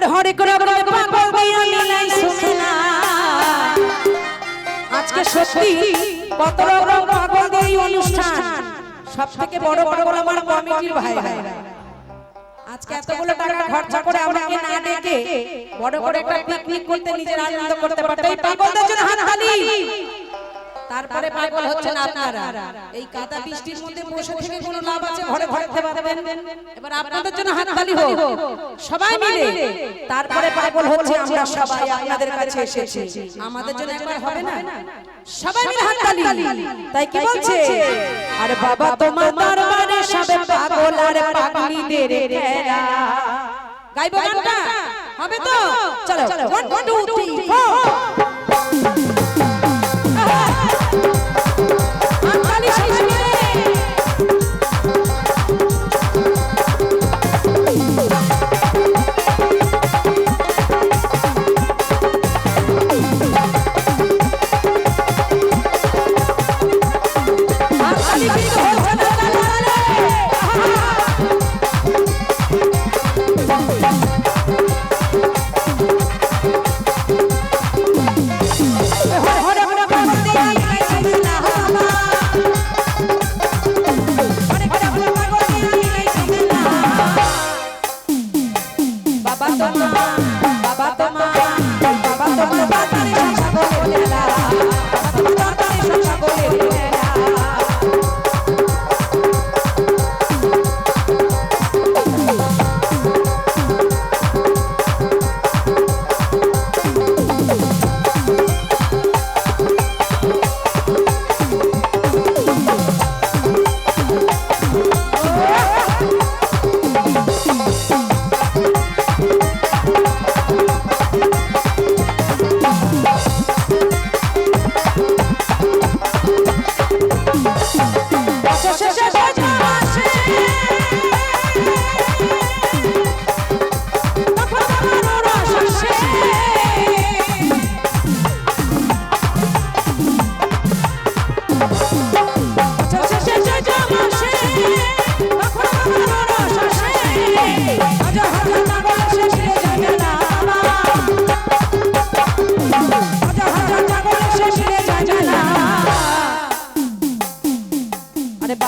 আর হরে করে আজকে সত্যি কত রকম পাগল এই অনুষ্ঠান। সব থেকে বড় পাগল আমার কমিটির ভাই। ভাইরা আজকে এতগুলো টাকা খরচা করে আমাকে না ডেকে বড় করে একটা পিকনিক করতে নিজের আনন্দ করতে পারতো। পাগলদের জন্য হাত তারপরে পাগল হচ্ছেন আপনারা। এই কাদা বৃষ্টির মধ্যে বসে থেকে কোনো লাভ আছে? ঘরে ঘরে পারবেন এবার আপনাদের জন্য হাত তালি হোক। সবাই মিলে তারপরে পাগল হচ্ছে আমরা সবাই আপনাদের কাছে এসেছি। আমাদের জন্য একবার হবে না? সবাই মিলে হাত তালি তাই কি বলছে? আরে বাবা তোমার দরবারে সবে পাগল আর পাগলিদের ঘেরা গাইবো গানটা? হবে তো? চলো। 1 2 3 4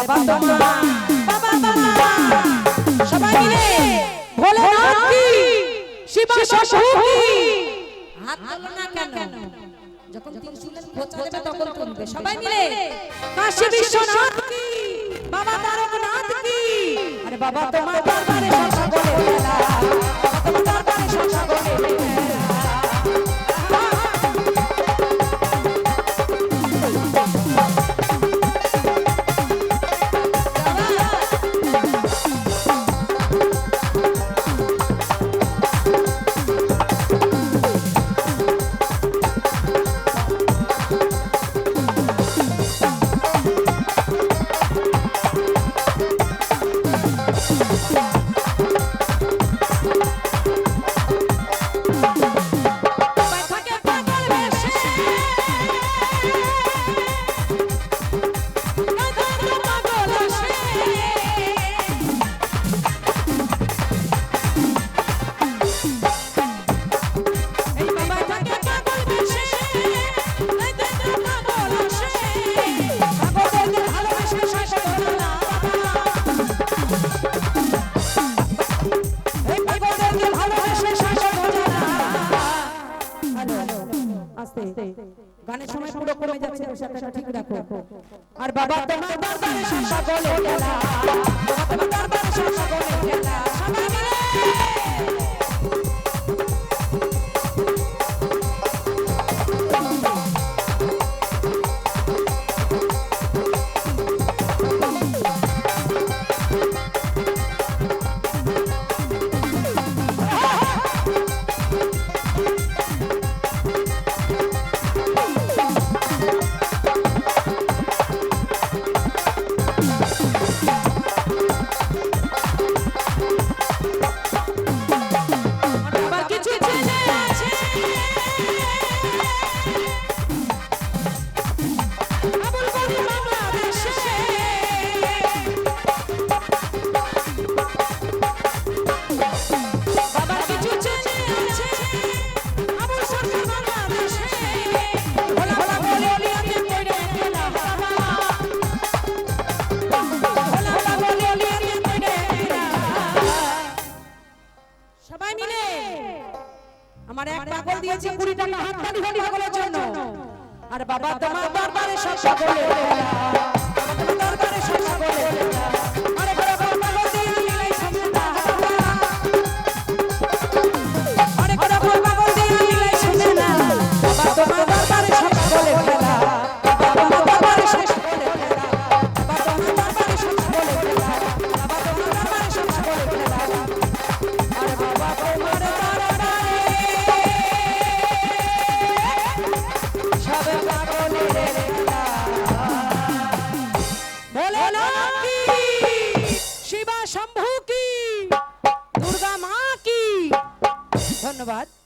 বাবা তোমা বাবা বাবা সবাই মিলে ভোলেনাথ কি? শিবা শশী হাত তোলো না কেন? যখন ত্রিশূলের খোঁচা দেবে তখন তুলবে। সবাই মিলে কাশী বিশ্বনাথ কি? বাবা তারকনাথ কি? আরে বাবা তোমার দরবারে সংসার বলে গানের সময় পুরো কমে যাচ্ছে ঠিক রাখো আর বাবা তোমার দরবারে শাসা বলে আমার এক পাগল দিয়েছে 20 টাকা হাততালি হলি পাগলের জন্য। আর বাবা তোমার দরবারে সব সকলে দরবারে সব সকলে ধন্যবাদ